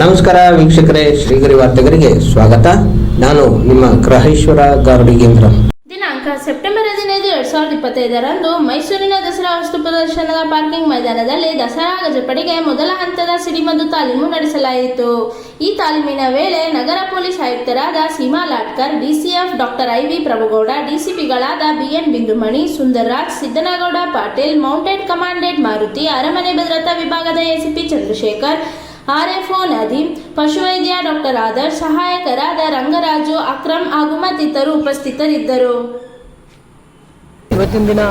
ನಮಸ್ಕಾರ ವೀಕ್ಷಕರೇ, ಶ್ರೀಗರಿ ವಾರ್ತೆಗರಿಗೆ ಸ್ವಾಗತ. ನಾನು ನಿಮ್ಮ ಗ್ರಹೇಶ್ವರ ಗಾರ್ಡಿಗೇಂದ್ರ ದಿನಾಂಕ ಸೆಪ್ಟೆಂಬರ್ ಹದಿನೈದು ಎರಡ್ ಸಾವಿರದ ಇಪ್ಪತ್ತೈದರಂದು ಮೈಸೂರಿನ ದಸರಾ ವಸ್ತು ಪ್ರದರ್ಶನದ ಪಾರ್ಕಿಂಗ್ ಮೈದಾನದಲ್ಲಿ ದಸರಾ ಗಜಪಡೆಗೆ ಮೊದಲ ಹಂತದ ಸಿಡಿಮದ್ದು ತಾಲೀಮು ನಡೆಸಲಾಯಿತು. ಈ ತಾಲೀಮಿನ ವೇಳೆ ನಗರ ಪೊಲೀಸ್ ಆಯುಕ್ತರಾದ Seema Latkar, DCF doctor I V Prabhugowda, ಡಿಸಿಪಿಗಳಾದ BN Bindumani, Sundarraj, Siddanagowda Patil, mounted commandant Maruti, ಅರಮನೆ ಭದ್ರತಾ ವಿಭಾಗದ ಎಸಿಪಿ ಚಂದ್ರಶೇಖರ್ ಆರ್ಎಫ್ಒ ನದೀಂ, ಪಶುವೈದ್ಯ ಡಾಕ್ಟರ್ ಆದರ್ಶ್, ಸಹಾಯಕರಾದ ರಂಗರಾಜು ಅಕ್ರಮ್ ಹಾಗೂ ಮತ್ತಿತರರು ಉಪಸ್ಥಿತರಿದ್ದರು. ಇವತ್ತಿನ ದಿನ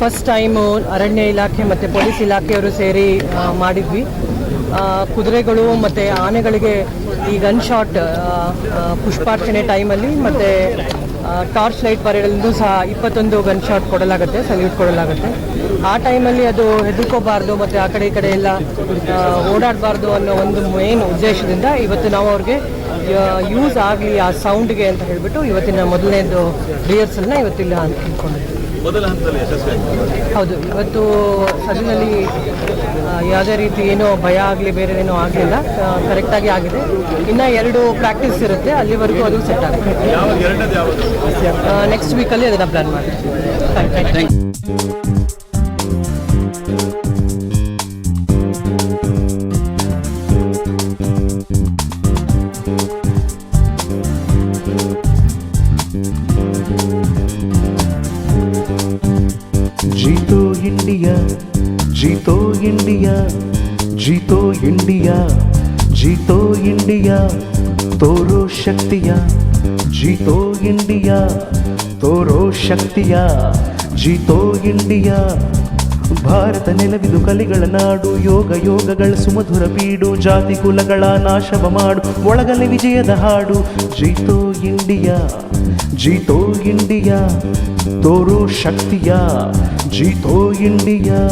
ಫಸ್ಟ್ ಟೈಮು ಅರಣ್ಯ ಇಲಾಖೆ ಮತ್ತು ಪೊಲೀಸ್ ಇಲಾಖೆಯವರು ಸೇರಿ ಮಾಡಿದ್ವಿ. ಕುದುರೆಗಳು ಮತ್ತು ಆನೆಗಳಿಗೆ ಈ ಗನ್ ಶಾಟ್ ಪುಷ್ಪಾರ್ಚನೆ ಟೈಮಲ್ಲಿ ಮತ್ತು ಟಾರ್ಚ್ ಲೈಟ್ ಪರೇಡಲ್ಲೂ ಸಹ ಇಪ್ಪತ್ತೊಂದು ಗನ್ ಶಾಟ್ ಕೊಡಲಾಗುತ್ತೆ ಸಲ್ಯೂಟ್ ಕೊಡಲಾಗುತ್ತೆ. ಆ ಟೈಮಲ್ಲಿ ಅದು ಹೆದರ್ಕೋಬಾರ್ದು ಮತ್ತು ಆ ಕಡೆ ಈ ಕಡೆ ಎಲ್ಲ ಓಡಾಡಬಾರ್ದು ಅನ್ನೋ ಒಂದು ಮೇನ್ ಉದ್ದೇಶದಿಂದ ಇವತ್ತು ನಾವು ಅವ್ರಿಗೆ ಯೂಸ್ ಆಗಲಿ ಆ ಸೌಂಡ್ಗೆ ಅಂತ ಹೇಳಿಬಿಟ್ಟು ಇವತ್ತಿನ ಮೊದಲನೇದು ರಿಹರ್ಸಲ್ನ ಇವತ್ತಿಲ್ಲ ಅಂತ ಅಂದ್ಕೊಂಡಿದ್ವಿ ಮೊದಲ ಹಂತದಲ್ಲಿ ಯಶಸ್ವಿ ಹೌದು ಇವತ್ತು ಸಭೆಯಲ್ಲಿ ಆ, ಯಾವುದೇ ರೀತಿ ಏನೋ ಭಯ ಆಗಲಿ ಬೇರೆ ಏನೋ ಆಗಲಿಲ್ಲ ಕರೆಕ್ಟಾಗಿ ಆಗಿದೆ. ಇನ್ನು ಎರಡು ಪ್ರಾಕ್ಟೀಸ್ ಇರುತ್ತೆ ಅಲ್ಲಿವರೆಗೂ ಅದು ಸೆಟ್ ಆಗುತ್ತೆ. ನೆಕ್ಸ್ಟ್ ವೀಕಲ್ಲಿ ಅದನ್ನು ಪ್ಲ್ಯಾನ್ ಮಾಡ್ತೀವಿ. जीतो ಜೀತೋ ಇಂಡಿಯಾ ಜೀತೋ ಇಂಡಿಯಾ, ತೋರೋ ಶಕ್ತಿಯ. ಜೀತೋ ಇಂಡಿಯಾ, ತೋರೋ ಶಕ್ತಿಯ. ಜೀತೋ ಇಂಡಿಯಾ, ಭಾರತ ನೆಲವಿದು ಕಲಿಗಳ ನಾಡು, ಯೋಗ ಯೋಗಗಳ ಸುಮಧುರ ಬೀಡು ಜಾತಿ ಕುಲಗಳ ನಾಶವ ಮಾಡು ಒಳಗಲೆ ವಿಜಯದ ಹಾಡು. ಜೀತೋ ಇಂಡಿಯಾ ಜೀತೋ ಇಂಡಿಯಾ, ತೋರೋ ಶಕ್ತಿಯ. ಜೀತೋ ಇಂಡಿಯಾ.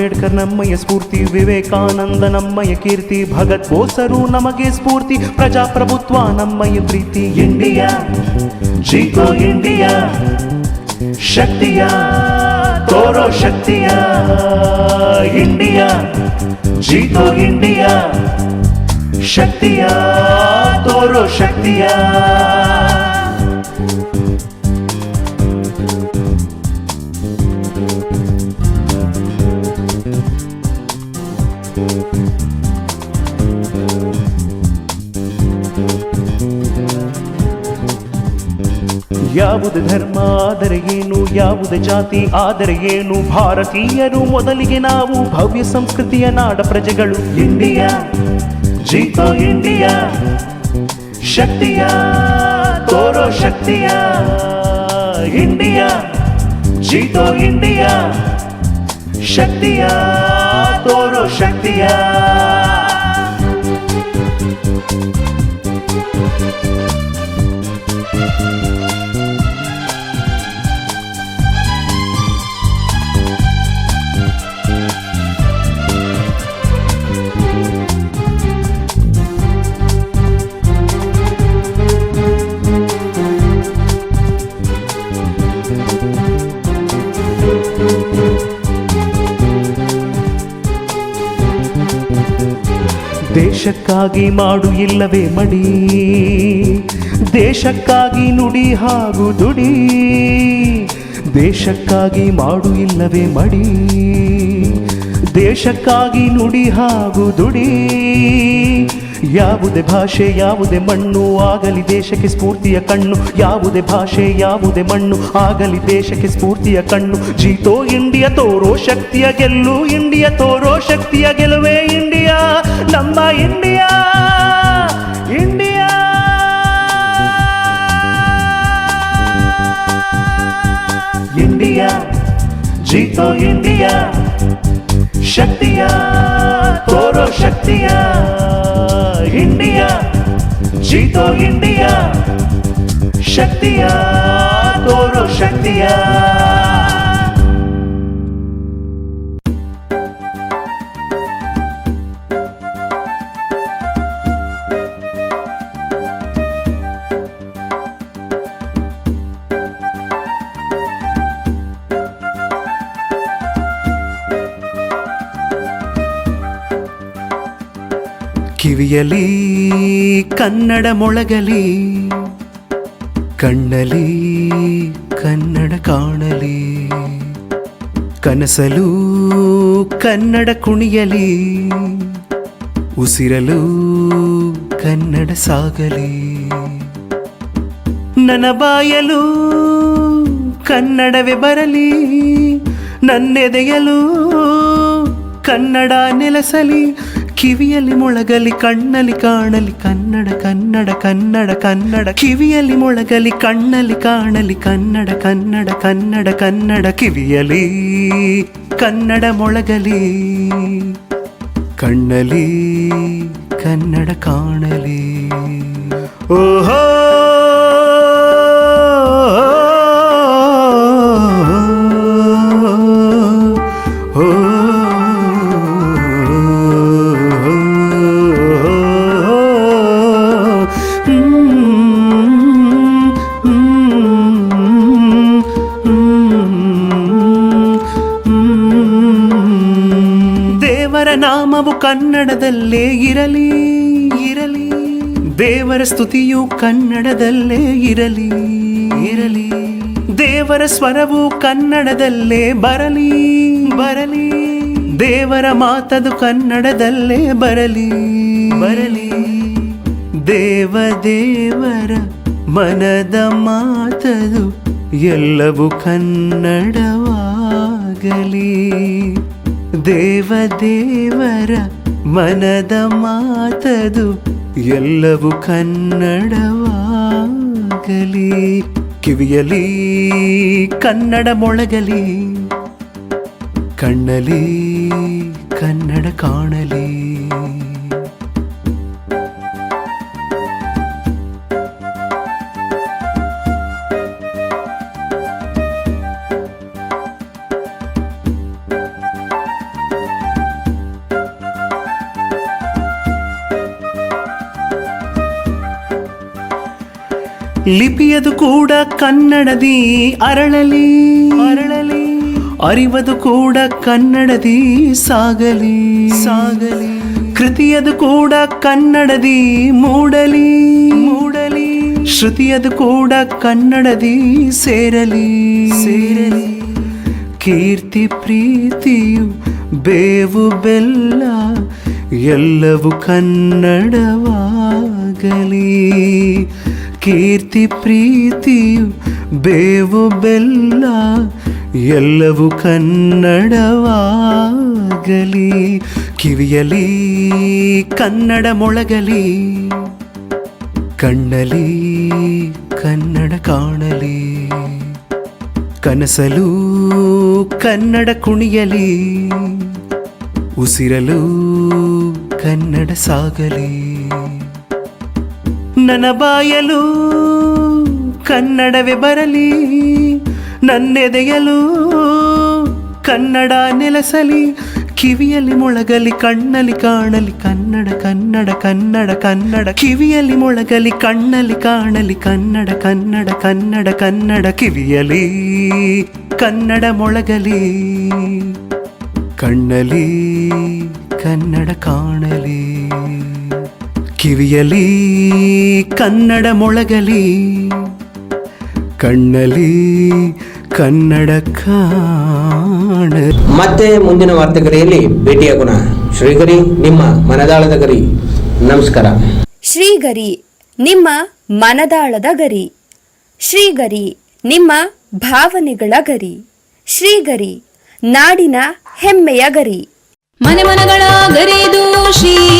ಅಂಬೇಡ್ಕರ್ ನಮ್ಮಯ್ಯ ಸ್ಫೂರ್ತಿ, ವಿವೇಕಾನಂದ ನಮ್ಮಯ ಕೀರ್ತಿ, ಭಗತ್ ಬೋಸರು ನಮಗೆ ಸ್ಫೂರ್ತಿ, ಪ್ರಜಾಪ್ರಭುತ್ವ ನಮ್ಮಯ ಪ್ರೀತಿ. ಇಂಡಿಯಾ, ಜೀಕೋ ಇಂಡಿಯಾ, ಶಕ್ತಿಯ, ತೋರೋ ಶಕ್ತಿಯ, ಇಂಡಿಯಾ, ಜೀಕೋ ಇಂಡಿಯಾ, ಶಕ್ತಿಯ, ತೋರೋ ಶಕ್ತಿಯ. ಯಾವುದೇ ಧರ್ಮ, ಆದರೆ ಏನು? ಯಾವುದು ಜಾತಿ, ಆದರೆ ಏನು? ಭಾರತೀಯರು ಮೊದಲಿಗೆ ನಾವು ಭವ್ಯ ಸಂಸ್ಕೃತಿಯ ನಾಡ ಪ್ರಜೆಗಳು. ಇಂಡಿಯಾ, ಜೀತೋ ಇಂಡಿಯಾ, ಶಕ್ತಿಯ, ತೋರೋ ಶಕ್ತಿಯ, ಇಂಡಿಯಾ, ಜೀತೋ ಇಂಡಿಯಾ, ಶಕ್ತಿಯ, ತೋರೋ ಶಕ್ತಿಯ. ದೇಶಕ್ಕಾಗಿ ಮಾಡು ಇಲ್ಲವೇ ಮಡಿ. ದೇಶಕ್ಕಾಗಿ ನುಡಿ ಹಾಗೂ ದುಡಿ. ದೇಶಕ್ಕಾಗಿ ಮಾಡು ಇಲ್ಲವೇ ಮಡಿ. ದೇಶಕ್ಕಾಗಿ ನುಡಿ ಹಾಗೂ ದುಡಿ. ಯಾವುದೇ ಭಾಷೆ, ಯಾವುದೇ ಮಣ್ಣು ಆಗಲಿ ದೇಶಕ್ಕೆ ಸ್ಫೂರ್ತಿಯ ಕಣ್ಣು. ಯಾವುದೇ ಭಾಷೆ, ಯಾವುದೇ ಮಣ್ಣು ಆಗಲಿ ದೇಶಕ್ಕೆ ಸ್ಫೂರ್ತಿಯ ಕಣ್ಣು. ಜೀತೋ ಇಂಡಿಯಾ ತೋರೋ ಶಕ್ತಿಯ ಗೆಲ್ಲು, ಇಂಡಿಯಾ ತೋರೋ ಶಕ್ತಿಯ ಗೆಲುವೆ. ನಮ್ಮ ಇಂಡಿಯಾ ಇಂಡಿಯಾ ಇಂಡಿಯಾ ಜೀತೋ ಇಂಡಿಯಾ ಶಕ್ತಿಯ ತೋರೋ ಶಕ್ತಿ ಶಕ್ತಿಯ ಇಂಡಿಯಾ ಜೀತೋ ಇಂಡಿಯಾ ಶಕ್ತಿಯ ತೋರೋ ಕಿವಿಯಲಿ ಕನ್ನಡ ಮೊಳಗಲಿ ಕಣ್ಣಲಿ ಕನ್ನಡ ಕಾಣಲಿ, ಕನಸಲು, ಕನ್ನಡ ಕುಣಿಯಲಿ, ಉಸಿರಲು, ಕನ್ನಡ ಸಾಗಲಿ. ನನ್ನ ಬಾಯಲು ಕನ್ನಡವೇ ಬರಲಿ, ನನ್ನೆದೆಯಲು, ಕನ್ನಡ ನೆಲೆಸಲಿ ಕಿವಿಯಲ್ಲಿ ಮೊಳಗಲಿ ಕಣ್ಣಲ್ಲಿ ಕಾಣಲಿ ಕನ್ನಡ ಕನ್ನಡ ಕನ್ನಡ ಕನ್ನಡ. ಕಿವಿಯಲ್ಲಿ ಮೊಳಗಲಿ ಕಣ್ಣಲ್ಲಿ ಕಾಣಲಿ ಕನ್ನಡ ಕನ್ನಡ ಕನ್ನಡ ಕನ್ನಡ. ಕಿವಿಯಲಿ ಕನ್ನಡ ಮೊಳಗಲಿ ಕಣ್ಣಲಿ ಕನ್ನಡ ಕಾಣಲಿ. ಓಹೋ! ಕನ್ನಡದಲ್ಲೇ ಇರಲಿ ಇರಲಿ. ದೇವರ ಸ್ತುತಿಯು ಕನ್ನಡದಲ್ಲೇ ಇರಲಿ ಇರಲಿ. ದೇವರ ಸ್ವರವು ಕನ್ನಡದಲ್ಲೇ ಬರಲಿ ಬರಲಿ. ದೇವರ ಮಾತದು ಕನ್ನಡದಲ್ಲೇ ಬರಲಿ ಬರಲಿ. ದೇವ ದೇವರ ಮನದ ಮಾತದು ಎಲ್ಲವೂ ಕನ್ನಡವಾಗಲಿ. ದೇವ ದೇವರ ಮನದ ಮಾತದು ಎಲ್ಲವೂ ಕನ್ನಡವಾಗಲಿ. ಕಿವಿಯಲಿ ಕನ್ನಡ ಮೊಳಗಲಿ. ಕಣ್ಣಲಿ ಕನ್ನಡ ಕಾಣಲಿ. ಲಿಪಿಯದು ಕೂಡ ಕನ್ನಡದಿ ಅರಳಲಿ. ಅರಳಲಿ. ಅರಿವದು ಕೂಡ ಕನ್ನಡದಿ ಸಾಗಲಿ. ಸಾಗಲಿ. ಕೃತಿಯದು ಕೂಡ ಕನ್ನಡದಿ ಮೂಡಲಿ. ಮೂಡಲಿ. ಶ್ರುತಿಯದು ಕೂಡ ಕನ್ನಡದಿ ಸೇರಲಿ. ಸೇರಲಿ. ಕೀರ್ತಿ ಪ್ರೀತಿಯು ಬೇವು ಬೆಲ್ಲ ಎಲ್ಲವೂ ಕನ್ನಡವಾಗಲಿ. ಕೀರ್ತಿ ಪ್ರೀತಿಯು ಬೇವು, ಬೆಲ್ಲ ಎಲ್ಲವೂ ಕನ್ನಡವಾಗಲಿ. ಕಿವಿಯಲಿ ಕನ್ನಡ ಮೊಳಗಲಿ. ಕಣ್ಣಲಿ ಕನ್ನಡ ಕಾಣಲಿ. ಕನಸಲು, ಕನ್ನಡ ಕುಣಿಯಲಿ. ಉಸಿರಲು, ಕನ್ನಡ ಸಾಗಲಿ. ನನ್ನ ಬಾಯಲು ಕನ್ನಡವೇ ಬರಲಿ, ನನ್ನೆದೆಯಲು, ಕನ್ನಡ ನೆಲೆಸಲಿ, ಕಿವಿಯಲ್ಲಿ ಮೊಳಗಲಿ, ಕಣ್ಣಲ್ಲಿ ಕಾಣಲಿ, ಕನ್ನಡ ಕನ್ನಡ ಕನ್ನಡ ಕನ್ನಡ, ಕಿವಿಯಲ್ಲಿ ಮೊಳಗಲಿ, ಕಣ್ಣಲ್ಲಿ ಕಾಣಲಿ, ಕನ್ನಡ ಕನ್ನಡ ಕನ್ನಡ ಕನ್ನಡ ಕಿವಿಯಲಿ ಕನ್ನಡ ಮೊಳಗಲಿ ಕಣ್ಣಲಿ ಕನ್ನಡ ಕಾಣಲಿ. ಕಿವಿಯಲಿ ಕನ್ನಡ ಮೊಳಗಲಿ ಕಣ್ಣಲಿ ಕನ್ನಡ ಕಾಣ. ಮತ್ತೆ ಮುಂದಿನ ವಾರ್ತೆಗರಿಯಲ್ಲಿ ಭೇಟಿಯಾಗೋಣ ಶ್ರೀಗರಿ ನಿಮ್ಮ ಮನದಾಳದ ಗರಿ. ನಮಸ್ಕಾರ. ಶ್ರೀಗರಿ ನಿಮ್ಮ ಮನದಾಳದ ಗರಿ. ಶ್ರೀಗರಿ ನಿಮ್ಮ ಭಾವನೆಗಳ ಗರಿ. ಶ್ರೀಗರಿ ನಾಡಿನ ಹೆಮ್ಮೆಯ ಗರಿ. ಮನೆ ಮನಗಳ ಗರಿದು ಶ್ರೀಗರಿ